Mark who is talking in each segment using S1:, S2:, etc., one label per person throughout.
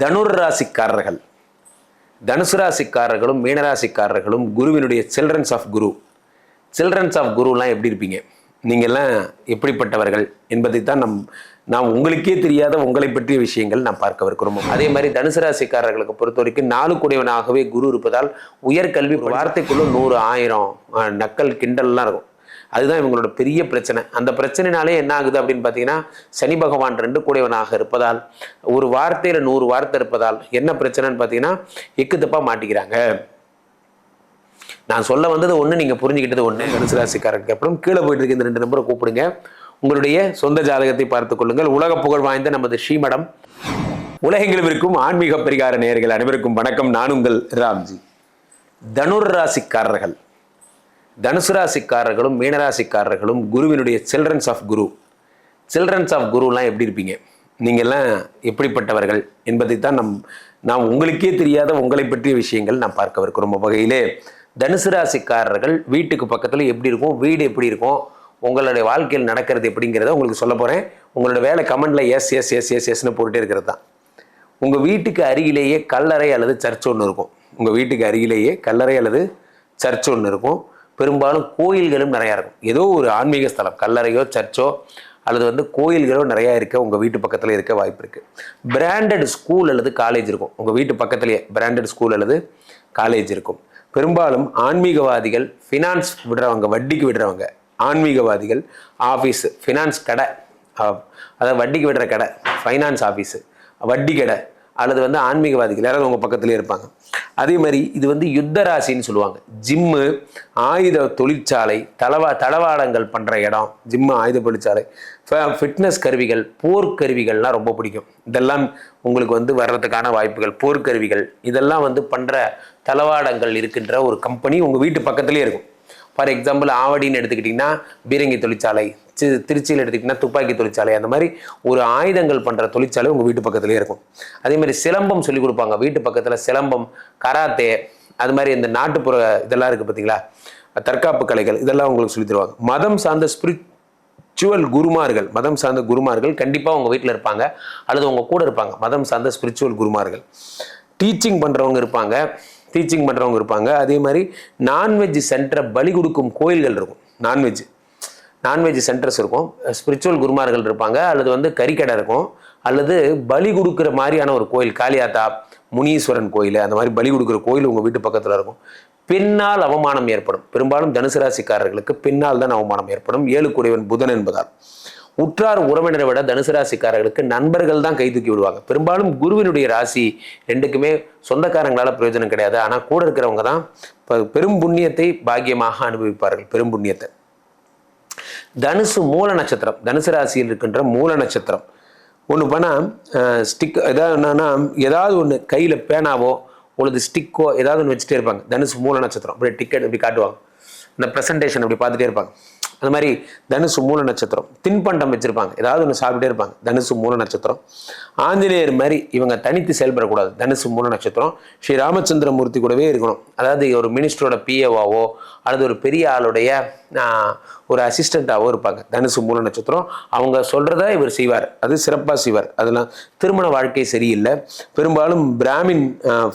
S1: தனுர் ராசிக்காரர்கள். தனுசு ராசிக்காரர்களும் மீனராசிக்காரர்களும் குருவினுடைய childrens of Guru childrens of குருலாம் எப்படி இருப்பீங்க? நீங்கள்லாம் எப்படிப்பட்டவர்கள் என்பதை தான் நம் நாம் உங்களுக்கே தெரியாத உங்களை பற்றிய விஷயங்கள் நாம் பார்க்கவிருக்கிறோம். அதே மாதிரி தனுசு ராசிக்காரர்களுக்கு பொறுத்த வரைக்கும் நாலு கூடியவனாகவே குரு இருப்பதால் உயர்கல்வி வார்த்தைக்குள்ள நூறு ஆயிரம் நக்கல் கிண்டல்லாம் இருக்கும். அதுதான் இவங்களோட பெரிய பிரச்சனை. அந்த பிரச்சனைனாலே என்ன ஆகுது அப்படின்னு பார்த்தீங்கன்னா சனி பகவான் ரெண்டு கூடையவனாக இருப்பதால் ஒரு வார்த்தையில் நூறு வார்த்தை இருப்பதால் என்ன பிரச்சனைன்னு பார்த்தீங்கன்னா எக்கு தப்பாக மாட்டிக்கிறாங்க. நான் சொல்ல வந்தது ஒன்று நீங்கள் புரிஞ்சுக்கிட்டது ஒன்று தனுசு ராசிக்காரருக்கு. அப்புறம் கீழே போயிட்டு இருக்க இந்த ரெண்டு நம்பரை கூப்பிடுங்க. உங்களுடைய சொந்த ஜாதகத்தை பார்த்துக் கொள்ளுங்கள். உலக புகழ் வாய்ந்த நமது ஸ்ரீமடம். உலகெங்கிலும் இருக்கும் ஆன்மீக பரிகார நேயர்கள் அனைவருக்கும் வணக்கம். நான் உங்கள் ராம்ஜி. தனுர் ராசிக்காரர்கள். தனுசு ராசிக்காரர்களும் மீனராசிக்காரர்களும் குருவினுடைய childrens of Guru childrens of குருலாம் எப்படி இருப்பீங்க? நீங்கள்லாம் எப்படிப்பட்டவர்கள் என்பதை தான் நம் நாம் உங்களுக்கே தெரியாத உங்களை பற்றிய விஷயங்கள் நாம் பார்க்கவிருக்கிறோம் வகையிலே தனுசு ராசிக்காரர்கள் வீட்டுக்கு பக்கத்தில் எப்படி இருக்கும் வீடு எப்படி இருக்கும் உங்களுடைய வாழ்க்கையில் நடக்கிறது எப்படிங்கிறத உங்களுக்கு சொல்ல போகிறேன் உங்களோட வேலை கமெண்டில் எஸ் எஸ் எஸ் எஸ் எஸ்னு போட்டுட்டே இருக்கிறது தான். உங்கள் வீட்டுக்கு அருகிலேயே கல்லறை அல்லது சர்ச் ஒன்று இருக்கும். உங்கள் வீட்டுக்கு அருகிலேயே கல்லறை அல்லது சர்ச் ஒன்று இருக்கும். பெரும்பாலும் கோயில்களும் நிறையா இருக்கும். ஏதோ ஒரு ஆன்மீக ஸ்தலம் கல்லறையோ சர்ச்சோ அல்லது வந்து கோயில்களோ நிறையா இருக்க உங்கள் வீட்டு பக்கத்தில் இருக்க வாய்ப்பு இருக்குது பிராண்டட் ஸ்கூல் அல்லது காலேஜ் இருக்கும். உங்கள் வீட்டு பக்கத்துலேயே பிராண்டட் ஸ்கூல் அல்லது காலேஜ் இருக்கும். பெரும்பாலும் ஆன்மீகவாதிகள் ஃபினான்ஸ் விடுறவங்க வட்டிக்கு விடுறவங்க ஆன்மீகவாதிகள் ஆஃபீஸு ஃபினான்ஸ் கடை அதாவது வட்டிக்கு விடுற கடை ஃபைனான்ஸ் ஆஃபீஸு வட்டி கடை அல்லது வந்து ஆன்மீகவாதிகள் யாராவது உங்கள் பக்கத்துலேயே இருப்பாங்க. அதே மாதிரி இது வந்து யுத்த ராசின்னு சொல்லுவாங்க. ஜிம்மு ஆயுத தொழிற்சாலை தளவா தளவாடங்கள் பண்ணுற இடம் ஜிம்மு ஆயுத தொழிற்சாலை. ஃபிட்னஸ் கருவிகள் போர்க்கருவிகள்லாம் ரொம்ப பிடிக்கும். இதெல்லாம் உங்களுக்கு வந்து வர்றதுக்கான வாய்ப்புகள் போர்க்கருவிகள் இதெல்லாம் வந்து பண்ணுற தளவாடங்கள் இருக்கின்ற ஒரு கம்பெனி உங்கள் வீட்டு பக்கத்துலேயே இருக்கும். ஃபார் எக்ஸாம்பிள் ஆவடின்னு எடுத்துக்கிட்டிங்கன்னா பீரங்கி தொழிற்சாலை சி- திருச்சியில் எடுத்துக்கிட்டிங்கன்னா துப்பாக்கி தொழிற்சாலை அந்த மாதிரி ஒரு ஆயுதங்கள் பண்ணுற தொழிற்சாலை உங்கள் வீட்டு பக்கத்துலேயே இருக்கும். அதே மாதிரி சிலம்பம் சொல்லிக் கொடுப்பாங்க. வீட்டு பக்கத்தில் சிலம்பம் கராத்தே அது மாதிரி இந்த நாட்டுப்புற இதெல்லாம் இருக்குது பார்த்தீங்களா தற்காப்பு கலைகள் இதெல்லாம் உங்களுக்கு சொல்லித் தருவாங்க. மதம் சார்ந்த ஸ்பிரிச்சுவல் குருமார்கள் மதம் சார்ந்த குருமார்கள் கண்டிப்பாக உங்கள் வீட்டில் இருப்பாங்க. அல்லது உங்கள் கூட இருப்பாங்க. மதம் சார்ந்த ஸ்பிரிச்சுவல் குருமார்கள். டீச்சிங் பண்ணுறவங்க இருப்பாங்க. டீச்சிங் பண்ணுறவங்க இருப்பாங்க. அதே மாதிரி நான்வெஜ் சென்டரை பலி கொடுக்கும் கோயில்கள் இருக்கும். Non veg non veg centres இருக்கும். ஸ்பிரிச்சுவல் குருமார்கள் இருப்பாங்க. அல்லது வந்து கறிக்கடை இருக்கும். அல்லது பலி கொடுக்குற மாதிரியான ஒரு கோயில் காளியாத்தா முனீஸ்வரன் கோயில் அந்த மாதிரி பலி கொடுக்குற கோயில் உங்கள் வீட்டு பக்கத்தில் இருக்கும். பின்னால் அவமானம் ஏற்படும். பெரும்பாலும் தனுசு ராசிக்காரர்களுக்கு பின்னால் தான் அவமானம் ஏற்படும். ஏழு குடைவன் புதன் என்பதால். உற்றார் உறவினரை விட தனுசு ராசிக்காரர்களுக்கு நண்பர்கள் தான் கை தூக்கி விடுவாங்க. பெரும்பாலும் குருவினுடைய ராசி ரெண்டுக்குமே சொந்தக்காரங்களால பிரயோஜனம் கிடையாது. ஆனால் கூட இருக்கிறவங்க தான் பெரும் புண்ணியத்தை பாக்கியமாக அனுபவிப்பார்கள். பெரும் புண்ணியத்தை. தனுசு மூல நட்சத்திரம் தனுசு ராசியில் இருக்கின்ற மூல நட்சத்திரம். ஒன்று பண்ணால் ஸ்டிக் ஏதாவது என்னன்னா ஏதாவது ஒன்று கையில் பேனாவோ உள்ளது ஸ்டிக்கோ ஏதாவது ஒன்று வச்சுட்டே இருப்பாங்க. தனுசு மூல நட்சத்திரம். அப்படியே டிக்கெட் இப்படி காட்டுவாங்க. இந்த ப்ரெசன்டேஷன் அப்படி பார்த்துட்டே இருப்பாங்க. அந்த மாதிரி தனுசு மூல நட்சத்திரம். தின்பண்டம் வச்சுருப்பாங்க. ஏதாவது ஒன்று சாப்பிட்டே இருப்பாங்க. தனுசு மூல நட்சத்திரம். ஆஞ்சநேயர் மாதிரி இவங்க தனித்து செயல்படக்கூடாது. தனுசு மூல நட்சத்திரம். ஸ்ரீ ராமச்சந்திரமூர்த்தி கூடவே இருக்கணும். அதாவது ஒரு மினிஸ்டரோட பிஏவாவோ அல்லது ஒரு பெரிய ஆளுடைய ஒரு அசிஸ்டண்ட்டாகவோ இருப்பாங்க. தனுசு மூல நட்சத்திரம். அவங்க சொல்கிறத இவர் செய்வார். அது சிறப்பாக செய்வார். அதெல்லாம் திருமண வாழ்க்கை சரியில்லை. பெரும்பாலும் பிராமின்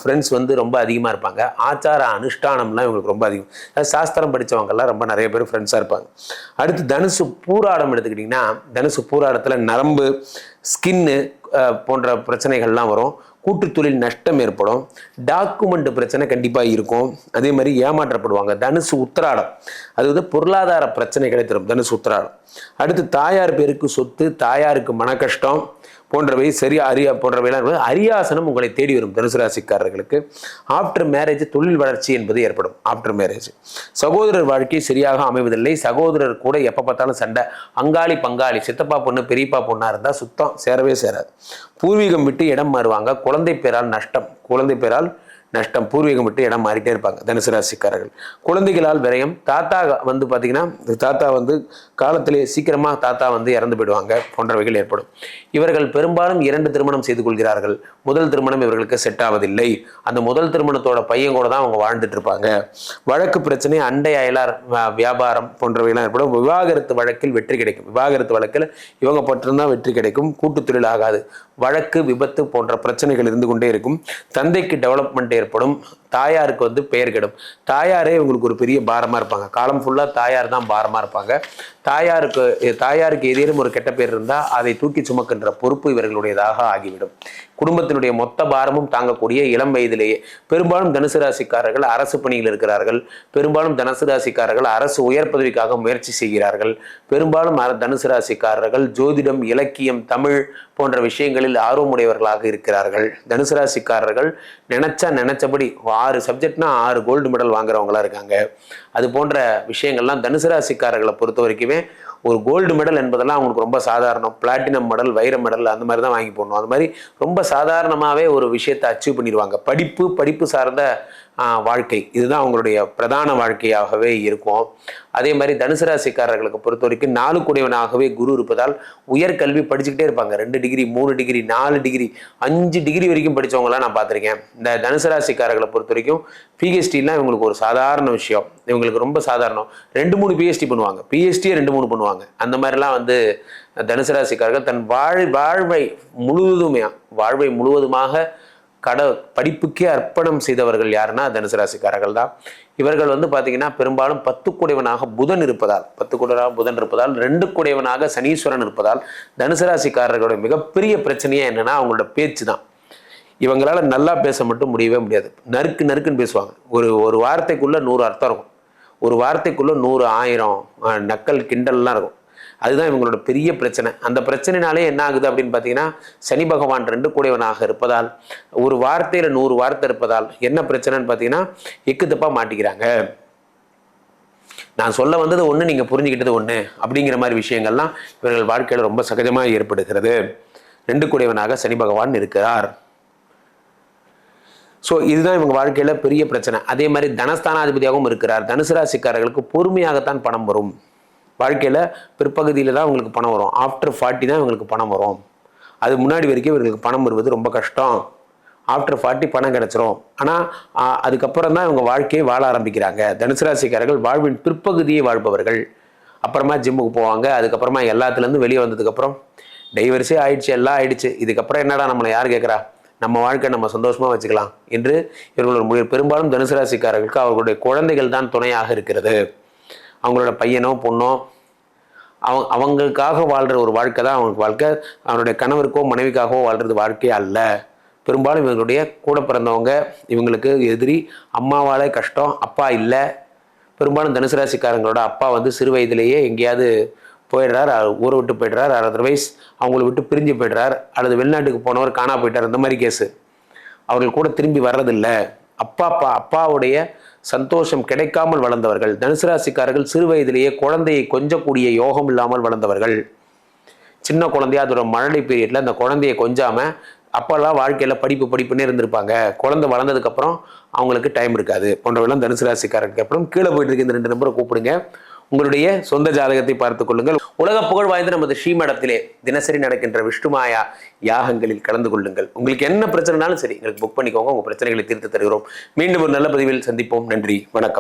S1: ஃப்ரெண்ட்ஸ் வந்து ரொம்ப அதிகமாக இருப்பாங்க. ஆச்சார அனுஷ்டானம்லாம் இவங்களுக்கு ரொம்ப அதிகம். அதாவது சாஸ்திரம் படிச்சவங்கெல்லாம் ரொம்ப நிறைய பேர் ஃப்ரெண்ட்ஸாக இருப்பாங்க. அடுத்து தனுசு பூராடம் எடுத்துக்கிட்டிங்கன்னா தனுசு பூராடத்தில் நரம்பு ஸ்கின்னு போன்ற பிரச்சனைகள்லாம் வரும். கூட்டுத்தொழில் நஷ்டம் ஏற்படும். டாக்குமெண்ட் பிரச்சனை கண்டிப்பாக இருக்கும். அதே மாதிரி ஏமாற்றப்படுவாங்க. தனுசு உத்திராடம். அது வந்து பொருளாதார பிரச்சனைகளை தரும். தனுசு உத்திராடம். அடுத்து தாயார் பேருக்கு சொத்து தாயாருக்கு மன கஷ்டம் போன்றவை சரி அரியா போன்றவையெல்லாம் இருக்கும். அரியாசனம் உங்களை தேடி வரும் தனுசு ராசிக்காரர்களுக்கு. ஆஃப்டர் மேரேஜ் தொழில் வளர்ச்சி என்பது ஏற்படும். ஆஃப்டர் மேரேஜ் சகோதரர் வாழ்க்கை சரியாக அமைவதில்லை. சகோதரர் கூட எப்போ பார்த்தாலும் சண்டை. அங்காளி பங்காளி. சித்தப்பா பொண்ணு பெரியப்பா பொண்ணாக இருந்தால் சுத்தம் சேரவே சேராது. பூர்வீகம் விட்டு இடம் மாறுவாங்க. குழந்தை பேரால் நஷ்டம். குழந்தை பேரால் நஷ்டம் பூர்வீகம் விட்டு இடம் மாறிட்டே இருப்பாங்க தனுசு ராசிக்காரர்கள். குழந்தைகளால் விரயம் தாத்தா வந்து பார்த்தீங்கன்னா தாத்தா வந்து காலத்திலே சீக்கிரமாக தாத்தா வந்து இறந்து போயிடுவாங்க போன்றவைகள் ஏற்படும். இவர்கள் பெரும்பாலும் இரண்டு திருமணம் செய்து கொள்கிறார்கள். முதல் திருமணம் இவர்களுக்கு செட் ஆவதில்லை. அந்த முதல் திருமணத்தோட பையன் கூட தான் அவங்க வாழ்ந்துட்டு இருப்பாங்க. வழக்கு பிரச்சனை அண்டை அயலார் வியாபாரம் போன்றவையெல்லாம் ஏற்படும். விவாகரத்து வழக்கில் வெற்றி கிடைக்கும். விவாகரத்து வழக்கில் இவங்க பட்டிருந்தா வெற்றி கிடைக்கும். கூட்டுத் தொழில் ஆகாது. வழக்கு விபத்து போன்ற பிரச்சனைகள் இருந்து கொண்டே இருக்கும். தந்தைக்கு டெவலப்மெண்ட் ஏற்படும். தாயாருக்கு வந்து பெயர் கெடும். தாயாரே இவங்களுக்கு ஒரு பெரிய பாரமா இருப்பாங்க. காலம் ஃபுல்லாக தாயார் தான் பாரமா இருப்பாங்க. தாயாருக்கு தாயாருக்கு ஏதேனும் ஒரு கெட்ட பேர் இருந்தால் அதை தூக்கி சுமக்கின்ற பொறுப்பு இவர்களுடையதாக ஆகிவிடும். குடும்பத்தினுடைய மொத்த பாரமும் தாங்கக்கூடிய இளம் வயதிலேயே பெரும்பாலும் தனுசு ராசிக்காரர்கள் அரசு பணியில் இருக்கிறார்கள். பெரும்பாலும் தனுசு ராசிக்காரர்கள் அரசு உயர் பதவிக்காக முயற்சி செய்கிறார்கள். பெரும்பாலும் தனுசு ராசிக்காரர்கள் ஜோதிடம் இலக்கியம் தமிழ் போன்ற விஷயங்களில் ஆர்வமுடையவர்களாக இருக்கிறார்கள். தனுசு ராசிக்காரர்கள் நினைச்சா நினைச்சபடி ஆறு சப்ஜெக்ட்னா ஆறு கோல்டு மெடல் வாங்குறவங்களா இருக்காங்க. அது போன்ற விஷயங்கள்லாம் தனுசு ராசிக்காரர்களை பொறுத்த வரைக்குமே ஒரு கோல்டு மெடல் என்பதெல்லாம் அவங்களுக்கு ரொம்ப சாதாரணம். பிளாட்டினம் மெடல் வைர மெடல் அந்த மாதிரி தான் வாங்கி போடணும். அந்த மாதிரி ரொம்ப சாதாரணமாகவே ஒரு விஷயத்தை அச்சீவ் பண்ணிடுவாங்க. படிப்பு படிப்பு சார்ந்த வாழ்க்கை. இதுதான் அவங்களுடைய பிரதான வாழ்க்கையாகவே இருக்கும். அதே மாதிரி தனுசு ராசிக்காரர்களுக்கு பொறுத்த வரைக்கும் நாலு குடையவனாகவே குரு இருப்பதால் உயர்கல்வி படிச்சுக்கிட்டே இருப்பாங்க. ரெண்டு டிகிரி மூணு டிகிரி நாலு டிகிரி அஞ்சு டிகிரி வரைக்கும் படித்தவங்களாம் நான் பார்த்துருக்கேன். இந்த தனுசு ராசிக்காரர்களை பொறுத்த வரைக்கும் பிஹெச்டிலாம் இவங்களுக்கு ஒரு சாதாரண விஷயம். இவங்க இவங்களுக்கு ரொம்ப சாதாரணம். ரெண்டு மூணு பிஎஸ்டி பண்ணுவாங்க. பிஎஸ்டியே ரெண்டு மூணு பண்ணுவாங்க. அந்த மாதிரிலாம் வந்து தனுசு ராசிக்காரர்கள் தன் வாழ் வாழ்வை முழுவதுமே வாழ்வை முழுவதுமாக கட படிப்புக்கே அர்ப்பணம் செய்தவர்கள் யாருன்னா தனுசு ராசிக்காரர்கள் தான். இவர்கள் வந்து பார்த்தீங்கன்னா பெரும்பாலும் பத்து குடைவனாக புதன் இருப்பதால் பத்து குடைவனாக புதன் இருப்பதால் ரெண்டு குடைவனாக சனீஸ்வரன் இருப்பதால் தனுசு ராசிக்காரர்களுடைய மிகப்பெரிய பிரச்சனையே என்னென்னா அவங்களோட பேச்சு தான். இவங்களால நல்லா பேச மட்டும் முடியவே முடியாது. நறுக்கு நறுக்குன்னு பேசுவாங்க. ஒரு ஒரு வார்த்தைக்குள்ளே நூறு அர்த்தம் இருக்கும். ஒரு வார்த்தைக்குள்ளே நூறு ஆயிரம் நக்கல் கிண்டல்லாம் இருக்கும். அதுதான் இவங்களோட பெரிய பிரச்சனை. அந்த பிரச்சனைனாலே என்ன ஆகுது அப்படின்னு பார்த்தீங்கன்னா சனி பகவான் ரெண்டு கூடையவனாக இருப்பதால் ஒரு வார்த்தையில் நூறு வார்த்தை இருப்பதால் என்ன பிரச்சனைன்னு பார்த்தீங்கன்னா எக்கு தப்பாக மாட்டிக்கிறாங்க. நான் சொல்ல வந்தது ஒன்று நீங்கள் புரிஞ்சுக்கிட்டது ஒன்று அப்படிங்கிற மாதிரி விஷயங்கள்லாம் இவர்கள் வாழ்க்கையில் ரொம்ப சகஜமாக ஏற்படுகிறது. ரெண்டு கூடையவனாக சனி பகவான் இருக்கிறார். ஸோ இதுதான் இவங்க வாழ்க்கையில் பெரிய பிரச்சனை. அதே மாதிரி தனஸ்தானாதிபதியாகவும் இருக்கிறார். தனுசு ராசிக்காரர்களுக்கு பொறுமையாகத்தான் பணம் வரும். வாழ்க்கையில் பிற்பகுதியில் தான் உங்களுக்கு பணம் வரும். ஆஃப்டர் ஃபார்ட்டி தான் இவங்களுக்கு பணம் வரும். அது முன்னாடி வரைக்கும் இவங்களுக்கு பணம் வருவது ரொம்ப கஷ்டம். ஆஃப்டர் ஃபார்ட்டி பணம் கிடச்சிரும். ஆனால் அதுக்கப்புறம் தான் இவங்க வாழ்க்கையை வாழ ஆரம்பிக்கிறாங்க. தனுசு ராசிக்காரர்கள் வாழ்வின் பிற்பகுதியை வாழ்பவர்கள். அப்புறமா ஜிம்முக்கு போவாங்க. அதுக்கப்புறமா எல்லாத்துலேருந்து வெளியே வந்ததுக்கப்புறம் டைவர்ஸே ஆயிடுச்சு எல்லாம் ஆயிடுச்சு. இதுக்கப்புறம் என்னடா நம்மளை யார் கேட்குறா? நம்ம வாழ்க்கை நம்ம சந்தோஷமாக வச்சுக்கலாம் என்று இவர்களோட முடிவு பெரும்பாலும் தனுசு ராசிக்காரர்களுக்கு அவர்களுடைய குழந்தைகள் தான் துணையாக இருக்கிறது. அவங்களோட பையனோ பொண்ணோ அவ அவங்களுக்காக வாழ்கிற ஒரு வாழ்க்கை தான் அவங்களுக்கு வாழ்க்கை. அவனுடைய கணவருக்கோ மனைவிக்காகவோ வாழ்கிறது வாழ்க்கை அல்ல. பெரும்பாலும் இவங்களுடைய கூட பிறந்தவங்க இவங்களுக்கு எதிரி அம்மாவாலே கஷ்டம் அப்பா இல்லை. பெரும்பாலும் தனுசு ராசிக்காரங்களோட அப்பா வந்து சிறு வயதிலேயே எங்கேயாவது போயிடுறார் ஊரை விட்டு போயிடுறார். அதர்வைஸ் அவங்கள விட்டு பிரிஞ்சு போயிடுறார். அல்லது வெளிநாட்டுக்கு போனவர் காணா போயிட்டார். இந்த மாதிரி கேஸு அவர்கள் கூட திரும்பி வர்றதில்லை. அப்பா அப்பா அப்பாவுடைய சந்தோஷம் கிடைக்காமல் வளர்ந்தவர்கள். தனுசு ராசிக்காரர்கள் சிறு வயதிலேயே குழந்தையை கொஞ்சக்கூடிய யோகம் இல்லாமல் வளர்ந்தவர்கள். சின்ன குழந்தையா அதோட மழலை பீரியடில் அந்த குழந்தையை கொஞ்சாமல் அப்பெல்லாம் வாழ்க்கையில் படிப்பு படிப்புன்னே இருந்திருப்பாங்க. குழந்தை வளர்ந்ததுக்கப்புறம் அவங்களுக்கு டைம் இருக்காது. போன்றவெல்லாம் தனுசு ராசிக்காரருக்கு அப்புறம் கீழே போயிட்டு இருக்க. இந்த ரெண்டு நம்பரை கூப்பிடுங்க. உங்களுடைய சொந்த ஜாதகத்தை பார்த்துக் கொள்ளுங்கள். உலக புகழ் வாய்ந்த நமது ஸ்ரீமடத்திலே தினசரி நடக்கின்ற விஷ்ணுமாயா யாகங்களில் கலந்து கொள்ளுங்கள். உங்களுக்கு என்ன பிரச்சனைனாலும் சரி எங்களுக்கு புக் பண்ணிக்கோங்க. உங்க பிரச்சனைகளை தீர்த்து தருகிறோம். மீண்டும் ஒரு நல்ல பதிவில் சந்திப்போம். நன்றி. வணக்கம்.